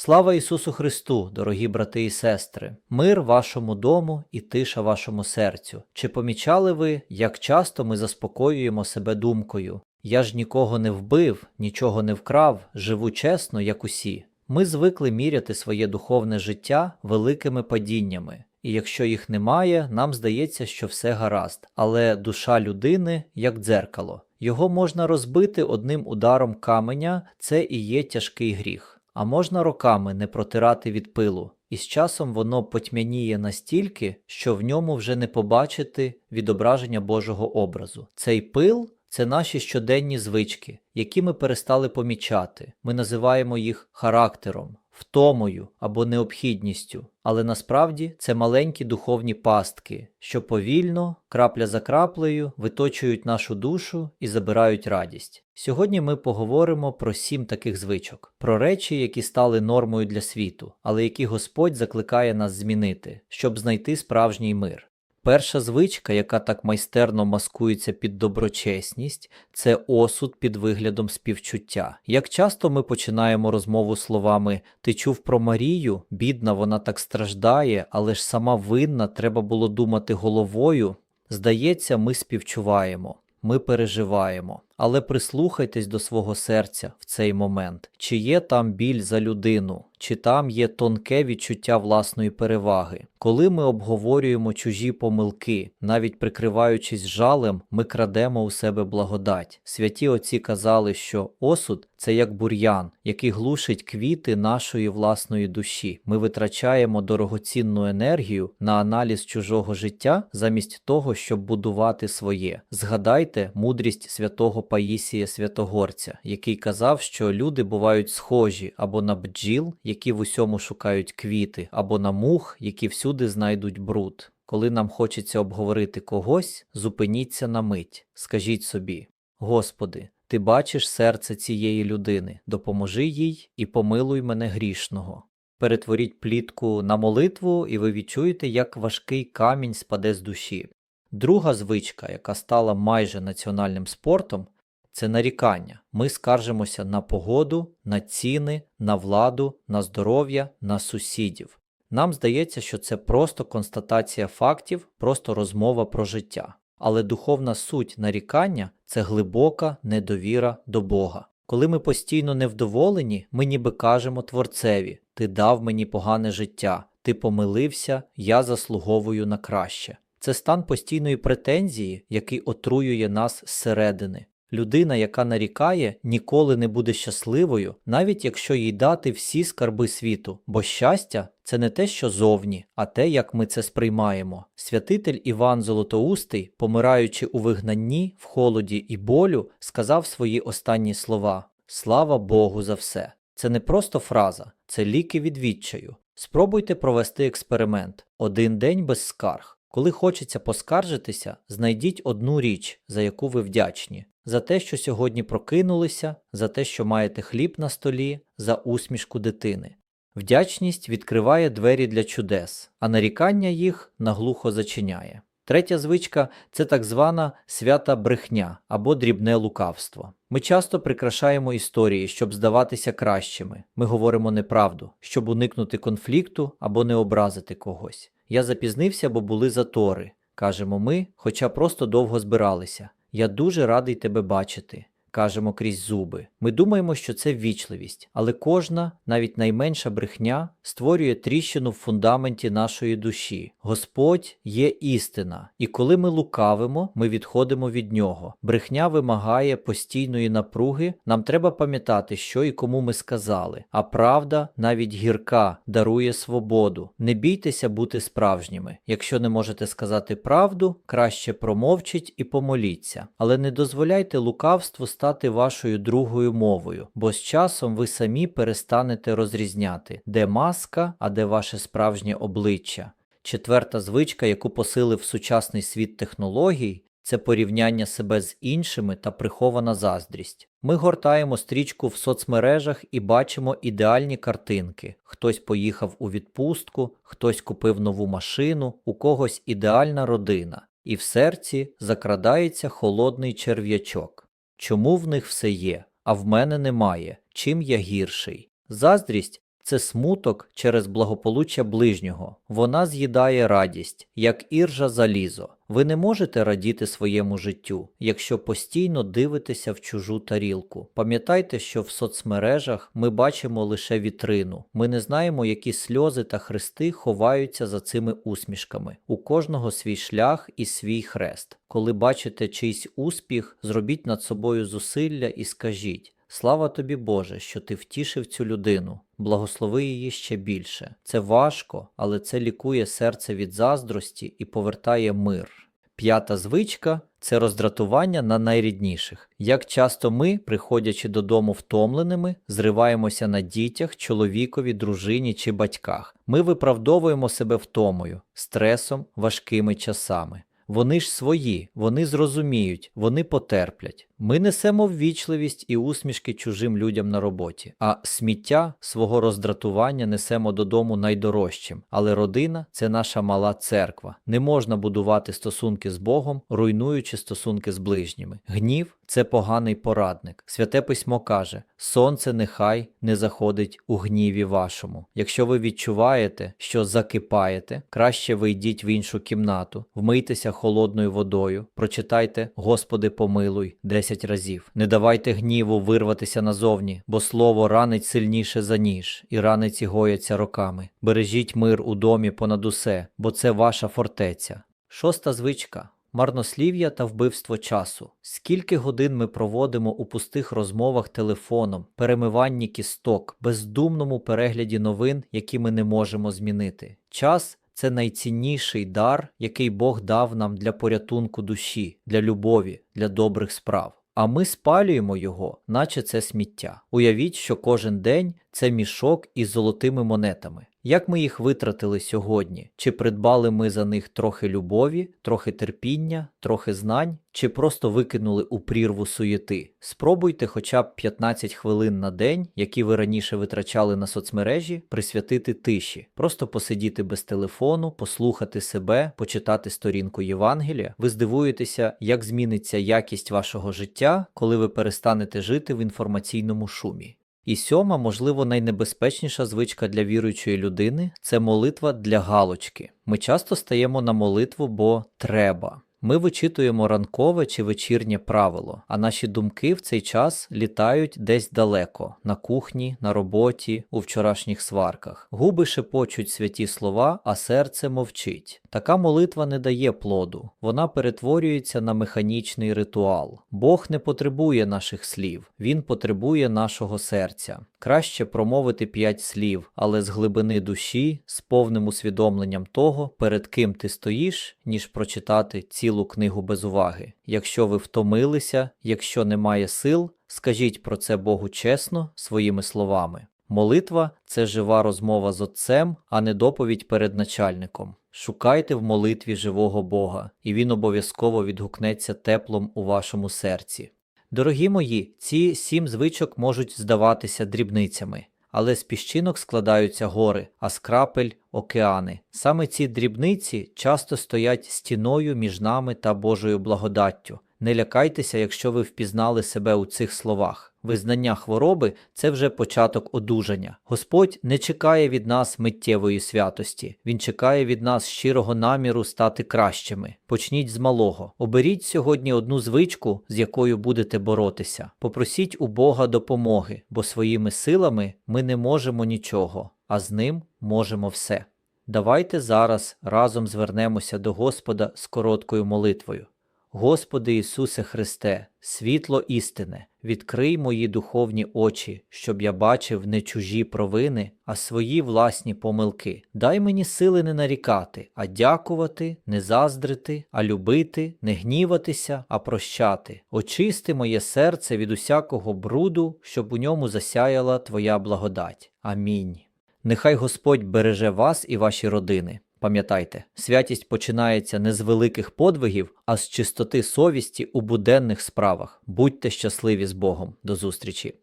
Слава Ісусу Христу, дорогі брати і сестри, мир вашому дому і тиша вашому серцю. Чи помічали ви, як часто ми заспокоюємо себе думкою? Я ж нікого не вбив, нічого не вкрав, живу чесно, як усі. Ми звикли міряти своє духовне життя великими падіннями, і якщо їх немає, нам здається, що все гаразд, але душа людини як дзеркало. Його можна розбити одним ударом каменя, це і є тяжкий гріх. А можна роками не протирати від пилу, і з часом воно потьмяніє настільки, що в ньому вже не побачити відображення Божого образу. Цей пил це наші щоденні звички, які ми перестали помічати. Ми називаємо їх характером, втомою або необхідністю, але насправді це маленькі духовні пастки, що повільно, крапля за краплею, виточують нашу душу і забирають радість. Сьогодні ми поговоримо про сім таких звичок, про речі, які стали нормою для світу, але які Господь закликає нас змінити, щоб знайти справжній мир. Перша звичка, яка так майстерно маскується під доброчесність, це осуд під виглядом співчуття. Як часто ми починаємо розмову словами Ти чув про Марію, бідна, вона так страждає, але ж сама винна, треба було думати головою. Здається, ми співчуваємо, ми переживаємо. Але прислухайтесь до свого серця в цей момент, чи є там біль за людину, чи там є тонке відчуття власної переваги. Коли ми обговорюємо чужі помилки, навіть прикриваючись жалем, ми крадемо у себе благодать. Святі отці казали, що осуд це як бур'ян, який глушить квіти нашої власної душі. Ми витрачаємо дорогоцінну енергію на аналіз чужого життя замість того, щоб будувати своє. Згадайте мудрість святого Паїсія Святогорця, який казав, що люди бувають схожі або на бджіл, які в усьому шукають квіти, або на мух, які всюди знайдуть бруд. Коли нам хочеться обговорити когось, зупиніться на мить, скажіть собі: Господи, ти бачиш серце цієї людини, допоможи їй і помилуй мене грішного. Перетворіть плітку на молитву, і ви відчуєте, як важкий камінь спаде з душі. Друга звичка, яка стала майже національним спортом, це нарікання. Ми скаржимося на погоду, на ціни, на владу, на здоров'я, на сусідів. Нам здається, що це просто констатація фактів, просто розмова про життя. Але духовна суть нарікання це глибока недовіра до Бога. Коли ми постійно невдоволені, ми ніби кажемо Творцеві: Ти дав мені погане життя, ти помилився, я заслуговую на краще. Це стан постійної претензії, який отруює нас зсередини. Людина, яка нарікає, ніколи не буде щасливою, навіть якщо їй дати всі скарби світу, бо щастя це не те, що зовні, а те, як ми це сприймаємо. Святитель Іван Золотоустий, помираючи у вигнанні, в холоді і болю, сказав свої останні слова: Слава Богу за все! Це не просто фраза, це ліки від відчаю. Спробуйте провести експеримент один день без скарг. Коли хочеться поскаржитися, знайдіть одну річ, за яку ви вдячні, за те, що сьогодні прокинулися, за те, що маєте хліб на столі, за усмішку дитини. Вдячність відкриває двері для чудес, а нарікання їх наглухо зачиняє. Третя звичка це так звана свята брехня або дрібне лукавство. Ми часто прикрашаємо історії, щоб здаватися кращими. Ми говоримо неправду, щоб уникнути конфлікту або не образити когось. Я запізнився, бо були затори, кажемо ми, хоча просто довго збиралися. Я дуже радий тебе бачити. Кажемо крізь зуби. Ми думаємо, що це ввічливість, але кожна, навіть найменша брехня, створює тріщину в фундаменті нашої душі. Господь є істина, і коли ми лукавимо, ми відходимо від нього. Брехня вимагає постійної напруги. Нам треба пам'ятати, що і кому ми сказали. А правда, навіть гірка, дарує свободу. Не бійтеся бути справжніми. Якщо не можете сказати правду, краще промовчіть і помоліться. Але не дозволяйте лукавству стати вашою другою мовою, бо з часом ви самі перестанете розрізняти, де маска, а де ваше справжнє обличчя. Четверта звичка, яку посилив сучасний світ технологій, це порівняння себе з іншими та прихована заздрість. Ми гортаємо стрічку в соцмережах і бачимо ідеальні картинки. Хтось поїхав у відпустку, хтось купив нову машину, у когось ідеальна родина, і в серці закрадається холодний черв'ячок. Чому в них все є, а в мене немає? Чим я гірший? Заздрість це смуток через благополуччя ближнього. Вона з'їдає радість, як іржа залізо. Ви не можете радіти своєму життю, якщо постійно дивитеся в чужу тарілку. Пам'ятайте, що в соцмережах ми бачимо лише вітрину. Ми не знаємо, які сльози та хрести ховаються за цими усмішками. У кожного свій шлях і свій хрест. Коли бачите чийсь успіх, зробіть над собою зусилля і скажіть. Слава тобі, Боже, що ти втішив цю людину, благослови її ще більше. Це важко, але це лікує серце від заздрості і повертає мир. П'ята звичка це роздратування на найрідніших. Як часто ми, приходячи додому втомленими, зриваємося на дітях, чоловікові, дружині чи батьках. Ми виправдовуємо себе втомою, стресом, важкими часами. Вони ж свої, вони зрозуміють, вони потерплять. Ми несемо ввічливість і усмішки чужим людям на роботі, а сміття свого роздратування несемо додому найдорожчим. Але родина це наша мала церква. Не можна будувати стосунки з Богом, руйнуючи стосунки з ближніми. Гнів це поганий порадник. Святе письмо каже: Сонце нехай не заходить у гніві вашому. Якщо ви відчуваєте, що закипаєте, краще вийдіть в іншу кімнату, вмийтеся холодною водою, прочитайте Господи, помилуй 10 разів. Не давайте гніву вирватися назовні, бо слово ранить сильніше за ніж, і раниці гояться роками. Бережіть мир у домі понад усе, бо це ваша фортеця. Шоста звичка. Марнослів'я та вбивство часу. Скільки годин ми проводимо у пустих розмовах телефоном, перемиванні кісток, бездумному перегляді новин, які ми не можемо змінити. Час це найцінніший дар, який Бог дав нам для порятунку душі, для любові, для добрих справ. А ми спалюємо його, наче це сміття. Уявіть, що кожен день це мішок із золотими монетами. Як ми їх витратили сьогодні? Чи придбали ми за них трохи любові, трохи терпіння, трохи знань, чи просто викинули у прірву суєти? Спробуйте хоча б 15 хвилин на день, які ви раніше витрачали на соцмережі, присвятити тиші, просто посидіти без телефону, послухати себе, почитати сторінку Євангелія. Ви здивуєтеся, як зміниться якість вашого життя, коли ви перестанете жити в інформаційному шумі. І сьома, можливо, найнебезпечніша звичка для віруючої людини це молитва для галочки. Ми часто стаємо на молитву, бо треба. Ми вичитуємо ранкове чи вечірнє правило, а наші думки в цей час літають десь далеко на кухні, на роботі, у вчорашніх сварках. Губи шепочуть святі слова, а серце мовчить. Така молитва не дає плоду, вона перетворюється на механічний ритуал. Бог не потребує наших слів, Він потребує нашого серця. Краще промовити п'ять слів, але з глибини душі, з повним усвідомленням того, перед ким ти стоїш, ніж прочитати цілу книгу без уваги. Якщо ви втомилися, якщо немає сил, скажіть про це Богу чесно своїми словами. Молитва це жива розмова з Отцем, а не доповідь перед начальником. Шукайте в молитві живого Бога, і Він обов'язково відгукнеться теплом у вашому серці. Дорогі мої, ці сім звичок можуть здаватися дрібницями, але з піщинок складаються гори, а з крапель океани. Саме ці дрібниці часто стоять стіною між нами та Божою благодаттю. Не лякайтеся, якщо ви впізнали себе у цих словах. Визнання хвороби це вже початок одужання. Господь не чекає від нас миттєвої святості, Він чекає від нас щирого наміру стати кращими. Почніть з малого. Оберіть сьогодні одну звичку, з якою будете боротися. Попросіть у Бога допомоги, бо своїми силами ми не можемо нічого, а з ним можемо все. Давайте зараз разом звернемося до Господа з короткою молитвою. Господи Ісусе Христе, світло істине, відкрий мої духовні очі, щоб я бачив не чужі провини, а свої власні помилки. Дай мені сили не нарікати, а дякувати, не заздрити, а любити, не гніватися, а прощати. Очисти моє серце від усякого бруду, щоб у ньому засяяла Твоя благодать. Амінь. Нехай Господь береже вас і ваші родини. Пам'ятайте, святість починається не з великих подвигів, а з чистоти совісті у буденних справах. Будьте щасливі з Богом. До зустрічі!